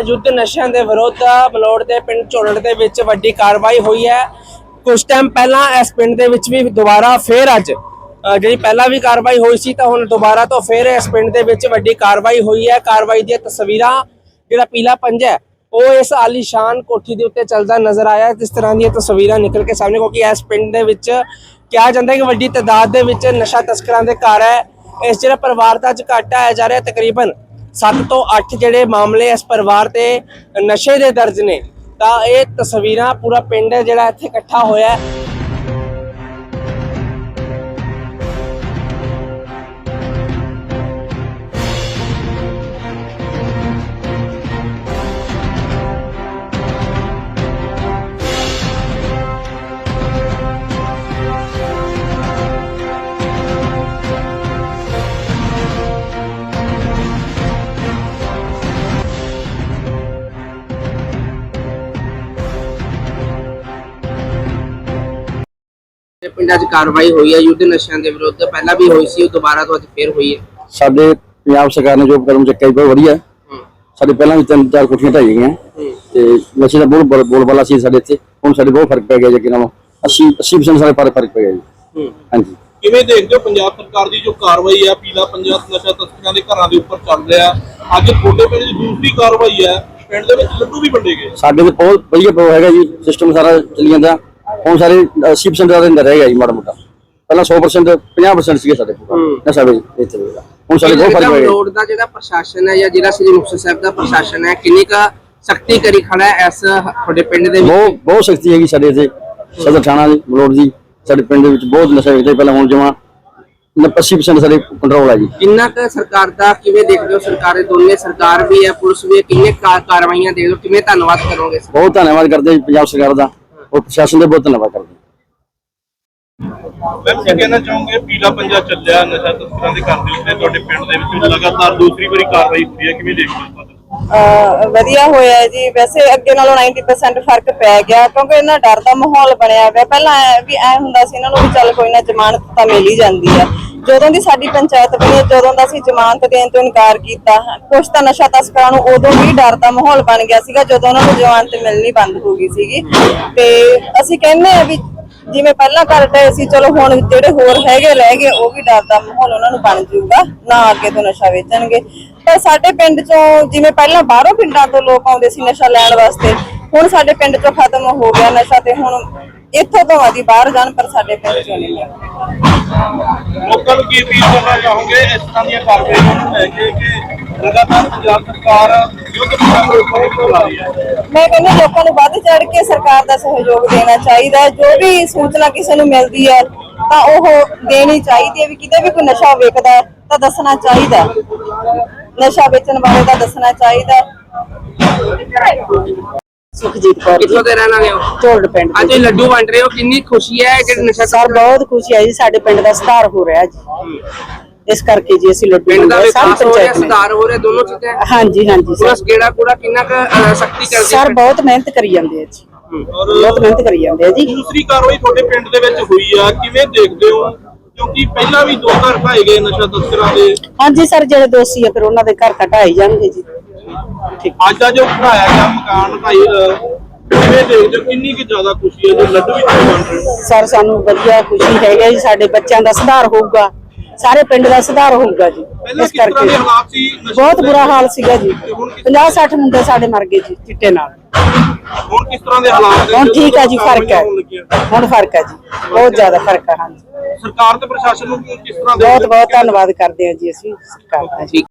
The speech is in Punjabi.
ਯੁੱਧ ਨਸ਼ਿਆਂ ਦੇ ਵਿਰੁੱਧ ਮਲੋੜ ਦੇ ਪਿੰਡ ਝੋਲੜ ਦੇ ਵਿੱਚ ਵੱਡੀ ਕਾਰਵਾਈ ਹੋਈ ਹੈ। ਕੁਝ ਟਾਈਮ ਪਹਿਲਾਂ ਇਸ ਪਿੰਡ ਦੇ ਵਿੱਚ ਵੀ ਦੁਬਾਰਾ ਫੇਰ ਅੱਜ ਜਿਹੜੀ ਪਹਿਲਾਂ ਵੀ ਕਾਰਵਾਈ ਹੋਈ ਸੀ ਤਾਂ ਹੁਣ ਦੁਬਾਰਾ ਤੋਂ ਫੇਰ ਇਸ ਪਿੰਡ ਦੇ ਵਿੱਚ ਵੱਡੀ ਕਾਰਵਾਈ ਹੋਈ ਹੈ। ਕਾਰਵਾਈ ਦੀਆਂ ਤਸਵੀਰਾਂ, ਜਿਹੜਾ ਪੀਲਾ ਪੰਜਾ ਹੈ, ਉਹ ਇਸ ਆਲੀਸ਼ਾਨ ਕੋਠੀ ਦੇ ਉੱਤੇ ਚੱਲਦਾ ਨਜ਼ਰ ਆਇਆ ਹੈ। ਤਰ੍ਹਾਂ ਦੀਆਂ ਤਸਵੀਰਾਂ ਨਿਕਲ ਕੇ ਸਾਹਮਣੇ, ਕਿਉਂਕਿ ਇਸ ਪਿੰਡ ਦੇ ਵਿੱਚ ਕਿਹਾ ਜਾਂਦਾ ਹੈ ਕਿ ਵੱਡੀ ਤਾਦਾਦ ਦੇ ਵਿੱਚ ਨਸ਼ਾ ਤਸਕਰਾਂ ਦੇ ਘਰ ਹੈ। ਇਸ ਜਿਹੜਾ ਪਰਿਵਾਰ ਦਾ ਅੱਜ ਘਾਟਾ ਆਇਆ ਜਾ ਰਿਹਾ ਤਕਰੀਬਨ 7 ਤੋਂ 8 ਜਿਹੜੇ ਮਾਮਲੇ ਇਸ ਪਰਿਵਾਰ ਤੇ ਨਸ਼ੇ ਦੇ ਦਰਜ ਨੇ, ਤਾਂ ਇਹ ਤਸਵੀਰਾਂ ਪੂਰਾ ਪਿੰਡ ਜਿਹੜਾ ਇੱਥੇ ਇਕੱਠਾ ਹੋਇਆ ਪਿੰਡਾਂ 'ਚ ਕਾਰਵਾਈ ਹੋਈ ਹੈ ਯੁੱਧ ਨਸ਼ਿਆਂ ਦੇ ਵਿਰੁੱਧ। ਪਹਿਲਾਂ ਵੀ ਹੋਈ ਸੀ ਉਹ ਦੁਬਾਰਾ ਤੋਂ ਅੱਜ ਫੇਰ ਹੋਈ ਹੈ। ਸਾਡੇ ਪੰਜਾਬ ਸਰਕਾਰ ਨੇ ਜੋ ਕਦਮ ਚੱਕਿਆ ਬਹੁਤ ਵਧੀਆ। ਹੈ। ਸਾਡੇ ਪਹਿਲਾਂ ਵੀ ਤਿੰਨ ਚਾਰ ਕੋਠੀਆਂ ਢਾਈ ਗਈਆਂ। ਤੇ ਨਸ਼ੇ ਦਾ ਬਹੁਤ ਬੋਲ ਬੋਲਬਾਲਾ ਸੀ ਸਾਡੇ ਇੱਥੇ। ਹੁਣ ਸਾਡੇ ਬਹੁਤ ਫ਼ਰਕ ਪੈ ਗਿਆ ਜੀ ਅੱਗੇ ਨਾਲੋਂ 80 80% ਸਾਡੇ ਪਰ ਫ਼ਰਕ ਪੈ ਗਿਆ ਜੀ। ਹਾਂਜੀ। ਕਿਵੇਂ ਦੇਖਦੇ ਹੋ ਪੰਜਾਬ ਸਰਕਾਰ ਦੀ ਜੋ ਕਾਰਵਾਈ ਹੈ ਪੀਲਾ ਪੰਜਾਬ ਨਸ਼ਾ ਤਸਕਰਾਂ ਦੇ ਘਰਾਂ ਦੇ ਉੱਪਰ ਚੱਲ ਰਿਹਾ ਅੱਜ ਤੁਹਾਡੇ ਪਿੰਡ ਦੀ ਦੂਸਰੀ ਕਾਰਵਾਈ ਹੈ ਪਿੰਡ ਦੇ ਵਿੱਚ ਲੱਡੂ ਵੀ ਵੰਡੇ ਗਏ। ਸਾਡੇ ਤੇ ਬਹੁਤ ਵਧੀਆ ਪ੍ਰੋ ਹੈਗਾ ਜੀ ਸਿਸਟਮ ਸਾਰਾ ਚੱਲੀ ਜਾਂਦਾ। ਹੁਣ ਸਾਰੇ 80% ਦਾ ਅੰਦਰ ਰਹਿ ਗਿਆ ਜੀ ਮਾੜਾ ਮੋਟਾ। ਪਹਿਲਾਂ 100% 50% ਸੀਗੇ ਸਾਡੇ ਕੋਲ। ਨਸ਼ਾ ਵੇਚ ਇੱਥੇ ਵੇਚਦਾ। ਹੁਣ ਸਾਡੇ ਬਹੁਤ ਫ਼ਰਕ ਦਾ ਜਿਹੜਾ ਪ੍ਰਸ਼ਾਸਨ ਹੈ ਜਾਂ ਜਿਹੜਾ ਸ੍ਰੀ ਮੁਕਤਸਰ ਸਾਹਿਬ ਦਾ ਪ੍ਰਸ਼ਾਸਨ ਹੈ ਕਿੰਨੀ ਕਾ ਸਖਤੀ ਕਰੀ ਖੜਾ ਹੈ ਇਸ ਤੁਹਾਡੇ ਪਿੰਡ ਦੇ ਵਿੱਚ? ਬਹੁਤ ਬਹੁਤ ਸ਼ਕਤੀ ਹੈਗੀ ਸਾਡੇ ਇੱਥੇ। ਸਦਰ ਥਾਣਾ ਦੀ ਮਲੋੜ ਦੀ ਸਾਡੇ ਪਿੰਡ ਦੇ ਵਿੱਚ ਬਹੁਤ ਨਸ਼ਾ ਵੇਚਦੇ। ਪਹਿਲਾਂ ਹੁਣ ਜਮਾ 80% ਸਾਡੇ ਕੰਟਰੋਲ ਹੈ ਜੀ। ਕਿੰਨਾ ਕੁ ਸਰਕਾਰ ਦਾ ਕਿਵੇਂ ਦੇਖਦੇ ਹੋ ਸਰਕਾਰੇ ਦੋਨੇ? ਸਰਕਾਰ ਵੀ ਹੈ ਪੁਲਿਸ ਵੀ ਹੈ। ਕਿੰਨੇ ਕਾਰਵਾਈਆਂ ਦੇਖਦੇ ਹੋ ਕਿਵੇਂ ਧੰਨਵਾਦ ਕਰੋਗੇ? ਬਹੁਤ ਧੰਨਵਾਦ ਕਰਦੇ ਜੀ ਪੰਜਾਬ ਸਰਕਾਰ ਦਾ। ਔਰ ਪ੍ਰਸ਼ਾਸਨ ਦਾ ਬਹੁਤ ਧੰਨਵਾਦ ਕਰਦੇ ਹਾਂ। ਮੈਂ ਕੀ ਕਹਿਣਾ ਚਾਹੂੰਗਾ ਪੀਲਾ ਪੰਜਾਬ ਚੱਲਿਆ ਨਸ਼ਾ ਤਸਕਰਾਂ ਦੇ ਘਰ ਦੇ ਉੱਤੇ ਤੁਹਾਡੇ ਪਿੰਡ ਦੇ ਵਿੱਚ ਲਗਾਤਾਰ ਦੂਸਰੀ ਵਾਰੀ ਕਾਰਵਾਈ ਹੁੰਦੀ ਹੈ ਕਿਵੇਂ ਦੇਖਦੇ ਹੋ ਤੁਸੀਂ? ਅਹ ਵਧੀਆ ਹੋਇਆ ਜੀ। ਵੈਸੇ ਅੱਗੇ ਨਾਲੋਂ 90% ਫ਼ਰਕ ਪੈ ਗਿਆ ਕਿਉਂਕਿ ਇਹਨਾਂ ਡਰ ਦਾ ਮਾਹੌਲ ਬਣਿਆ ਹੋਇਆ। ਪਹਿਲਾਂ ਵੀ ਐ ਹੁੰਦਾ ਸੀ ਇਹਨਾਂ ਨੂੰ ਵੀ ਚੱਲ ਕੋਈ ਨਾ ਜ਼ਮਾਨਤ ਤਾਂ ਮਿਲ ਹੀ ਜਾਂਦੀ ਹੈ ਜਦੋਂ ਦੀ ਸਾਡੀ ਪੰਚਾਇਤ ਬਣੀ, ਜਦੋਂ ਦਾ ਅਸੀਂ ਜ਼ਮਾਨਤ ਦੇਣ ਤੋਂ ਇਨਕਾਰ ਕੀਤਾ ਕੁਝ ਤਾਂ ਨਸ਼ਾ ਤਸਕਰਾਂ ਨੂੰ ਉਦੋਂ ਵੀ ਡਰ ਦਾ ਮਾਹੌਲ ਬਣ ਗਿਆ ਸੀਗਾ, ਜਦੋਂ ਉਹਨਾਂ ਨੂੰ ਜ਼ਮਾਨਤ ਮਿਲਣੀ ਬੰਦ ਹੋ ਗਈ ਸੀਗੀ। ਤੇ ਅਸੀਂ ਕਹਿੰਦੇ ਆ ਵੀ ਜਿਵੇਂ ਪਹਿਲਾਂ ਕਰ ਸੀ ਚਲੋ ਹੁਣ ਜਿਹੜੇ ਹੋਰ ਹੈਗੇ ਰਹਿ ਗਏ, ਉਹ ਵੀ ਡਰ ਦਾ ਮਾਹੌਲ ਉਹਨਾਂ ਨੂੰ ਬਣ ਜਾਊਗਾ, ਨਾ ਅੱਗੇ ਤੋਂ ਨਸ਼ਾ ਵੇਚਣਗੇ। ਪਰ ਸਾਡੇ ਪਿੰਡ ਚੋਂ ਜਿਵੇਂ ਪਹਿਲਾਂ ਬਾਹਰੋਂ ਪਿੰਡਾਂ ਤੋਂ ਲੋਕ ਆਉਂਦੇ ਸੀ ਨਸ਼ਾ ਲੈਣ ਵਾਸਤੇ, ਹੁਣ ਸਾਡੇ ਪਿੰਡ ਚੋਂ ਖਤਮ ਹੋ ਗਿਆ ਨਸ਼ਾ ਤੇ ਹੁਣ ਇੱਥੋਂ ਤੋਂ ਆਦੀ ਬਾਹਰ ਜਾਣ ਪਰ ਸਾਡੇ ਪਿੰਡ ਚੋਂ ਨਹੀਂ ਮਿਲਦਾ ਲੋਕਾਂ ਨੂੰ ਕੀ ਅਪੀਲ ਕਰਨਾ ਚਾਹੋਗੇ ਇਸ ਤਰ੍ਹਾਂ ਦੀਆਂ ਕਾਰਵਾਈਆਂ ਨੂੰ ਲੈ ਕੇ ਕਿ ਲਗਾਤਾਰ ਪੰਜਾਬ ਸਰਕਾਰ ਯੁੱਧ ਦੇ ਮੈਂ ਕਹਿੰਦੀ ਲੋਕਾਂ ਨੂੰ ਵੱਧ ਚੜ ਕੇ ਸਰਕਾਰ ਦਾ ਸਹਿਯੋਗ ਦੇਣਾ ਚਾਹੀਦਾ ਹੈ ਜੋ ਵੀ ਸੂਚਨਾ ਕਿਸੇ ਨੂੰ ਮਿਲਦੀ ਹੈ ਤਾਂ ਉਹ ਦੇਣੀ ਚਾਹੀਦੀ ਹੈ ਵੀ ਕਿਤੇ ਵੀ ਕੋਈ ਨਸ਼ਾ ਵੇਚਦਾ ਹੈ ਤਾਂ ਦੱਸਣਾ ਚਾਹੀਦਾ। ਨਸ਼ਾ ਵੇਚਣ ਬਾਰੇ ਤਾਂ ਦੱਸਣਾ ਚਾਹੀਦਾ। ਸੁਖਜੀਤ ਕੌਰ ਜੀ। ਕਿੱਥੋਂ ਦੇ ਰਹਿਣ ਵਾਲੇ ਹੋ? ਝੋਲੜ ਪਿੰਡ ਅੱਜ ਦੇ ਇਹ ਲੱਡੂ ਵੰਡ ਰਹੇ ਹੋ ਕਿੰਨੀ ਖੁਸ਼ੀ ਹੈ ਕਿ ਨਸ਼ਾ ਸਰ ਬਹੁਤ ਖੁਸ਼ੀ ਹੈ ਜੀ ਸਾਡੇ ਪਿੰਡ ਦਾ ਸੁਧਾਰ ਹੋ ਰਿਹਾ ਜੀ। ਇਸ ਕਰਕੇ ਜੀ ਅਸੀਂ ਲੱਡੂ ਪਿੰਡ ਦਾ ਵੰਡੇ, ਸਾਰੀ ਵਿਕਾਸ ਹੋ ਰਿਹਾ ਪੰਚਾਇਤ ਨੇ। ਸੁਧਾਰ ਹੋ ਰਿਹਾ ਦੋਨੋਂ ਚੀਜ਼ਾਂ। ਹਾਂਜੀ ਹਾਂਜੀ ਪੂਰਾ ਸਰ ਗੇੜਾ ਪੂਰਾ ਕਿੰਨਾ ਕੁ ਅ, ਸਖਤੀ ਕਰਦੀ ਹੈ ਸਰ ਬਹੁਤ ਮਿਹਨਤ ਕਰੀ ਜਾਂਦੇ ਆ ਜੀ। ਔਰ ਬਹੁਤ ਮਿਹਨਤ ਕਰੀ ਜਾਂਦੇ ਆ ਜੀ। ਦੂਸਰੀ ਕਾਰਵਾਈ ਤੁਹਾਡੇ ਪਿੰਡ ਦੇ ਵਿੱਚ ਹੋਈ ਆ ਕਿਵੇਂ ਦੇਖਦੇ ਹੋ? ਕਿਉਂਕਿ ਪਹਿਲਾਂ ਵੀ ਦੋ ਘਰ ਢਾਏ ਗਏ ਨਸ਼ਾ ਤਸਕਰਾਂ ਦੇ। ਹਾਂਜੀ ਸਰ ਜਿਹੜੇ ਦੋਸ਼ੀ ਆ ਫਿਰ ਉਹਨਾਂ ਦੇ ਘਰ ਘਟਾਈ ਜਾਣਗੇ ਜੀ। ਠੀਕ। ਅੱਜ ਦਾ ਜੋ ਢਾਇਆ ਗਿਆ ਮਕਾਨ ਢਾਈ ਅ, ਕਿਵੇਂ ਦੇਖਦੇ ਹੋ? ਕਿੰਨੀ ਕਿ ਜ਼ਿਆਦਾ ਖੁਸ਼ੀ ਹੈ? ਜੋ ਲੱਡੂ ਵੀ ਤੁਸੀਂ ਵੰਡ ਰਹੇ ਹੋ। ਸਰ ਸਾਨੂੰ ਵਧੀਆ ਖੁਸ਼ੀ ਹੈਗਾ ਜੀ। ਸਾਡੇ ਬੱਚਿਆਂ ਦਾ ਸੁਧਾਰ ਹੋਊਗਾ। ਸਾਰੇ ਪਿੰਡ ਦਾ ਸੁਧਾਰ ਹੋਊਗਾ ਜੀ। ਪਹਿਲਾਂ ਇਸ ਕਿਸ ਤਰ੍ਹਾਂ ਕਰਕੇ ਦੇ ਹਾਲਾਤ ਸੀ? ਨਸ਼ੇ ਬਹੁਤ? ਬੁਰਾ ਹਾਲ ਸੀਗਾ ਜੀ। ਤੇ ਹੁਣ ਕਿਸ 50 60 ਮੁੰਡੇ ਸਾਡੇ ਮਰ ਗਏ ਜੀ ਚਿੱਟੇ ਨਾਲ। ਹੁਣ ਕਿਸ ਤਰ੍ਹਾਂ ਦੇ ਹਾਲਾਤ ਨੇ? ਹੁਣ ਜਦੋਂ ਠੀਕ ਹੈ ਜੀ ਫ਼ਰਕ ਹੈ? ਹੁਣ ਫ਼ਰਕ ਹੈ ਜੀ। ਬਹੁਤ ਜ਼ਿਆਦਾ ਫ਼ਰਕ ਹੈ ਹਾਂਜੀ। ਸਰਕਾਰ ਤੇ ਪ੍ਰਸ਼ਾਸਨ ਨੂੰ ਕਿਸ ਤਰ੍ਹਾਂ ਦੇ ਬਹੁਤ ਬਹੁਤ ਧੰਨਵਾਦ ਕਰਦੇ ਹਾਂ ਜੀ ਅਸੀਂ ਸਰਕਾਰ ਦਾ ਜੀ।